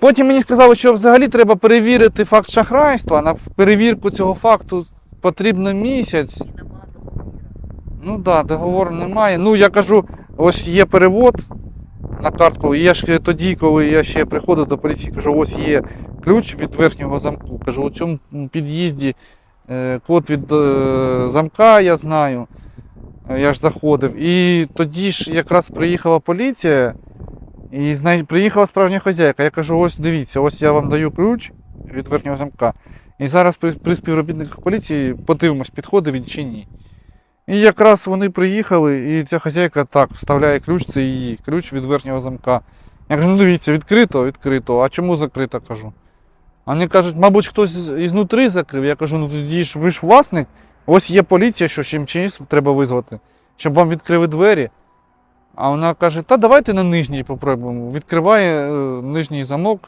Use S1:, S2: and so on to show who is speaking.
S1: Потім мені сказали, що взагалі треба перевірити факт шахрайства. На перевірку цього факту потрібно місяць. Ну так, да, договору немає. Ну я кажу, ось є перевод на картку. І я ж тоді, коли я ще приходив до поліції, кажу, ось є ключ від верхнього замку. Кажу, у цьому під'їзді е, код від е, замка я знаю. Е, Я ж заходив. І тоді ж якраз приїхала поліція, і зна- приїхала справжня хазяйка. Я кажу, ось дивіться, ось я вам даю ключ від верхнього замка. І зараз при, при співробітниках поліції подивимось, підходить він чи ні. І якраз вони приїхали, і ця хазяйка так вставляє ключ, це її ключ від верхнього замка. Я кажу, ну дивіться, відкрито, відкрито. А чому закрито? кажу. Вони кажуть, мабуть, хтось ізнутри закрив. Я кажу, ну тоді ж ви ж власник, ось є поліція, що чим чимось треба визвати, щоб вам відкрили двері. А вона каже, та давайте на нижній попробуємо. Відкриває е, нижній замок,